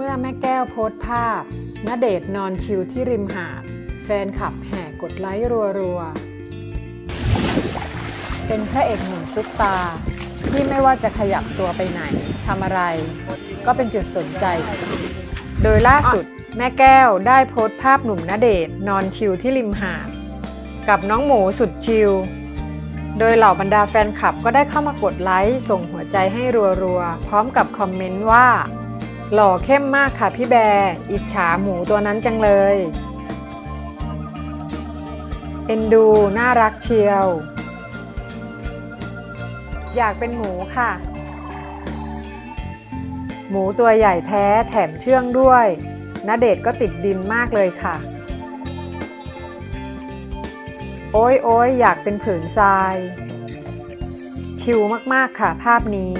เมื่อแม่แก้วโพสต์ภาพณเดชนอนชิลที่ริมหาด แฟนคลับแห่กดไลค์รัวๆ เป็นพระเอกหนุ่มซุปตา ที่ไม่ว่าจะขยับตัวไปไหนทำอะไร ก็เป็นจุดสนใจ โดยล่าสุดแม่แก้วได้โพสต์ภาพหนุ่มณเดชน์นอนชิลที่ริมหาด กับน้องหมูสุดชิลโดยเหล่าบรรดาแฟนคลับก็ได้เข้ามากดไลค์ส่งหัวใจให้รัวๆ พร้อมกับคอมเมนต์ว่า หล่อเข้มมากค่ะพี่แบร์อิจฉาหมูตัวนั้นจังเลย เอ็นดู น่ารักเชียว อยากเป็นหมูค่ะ หมูตัวใหญ่แท้แถมเชื่องด้วยณเดชก็ติดดินมากเลยค่ะ โอ้ยโอ้ยอยากเป็นผืนทราย ชิลมาก ๆ ค่ะภาพนี้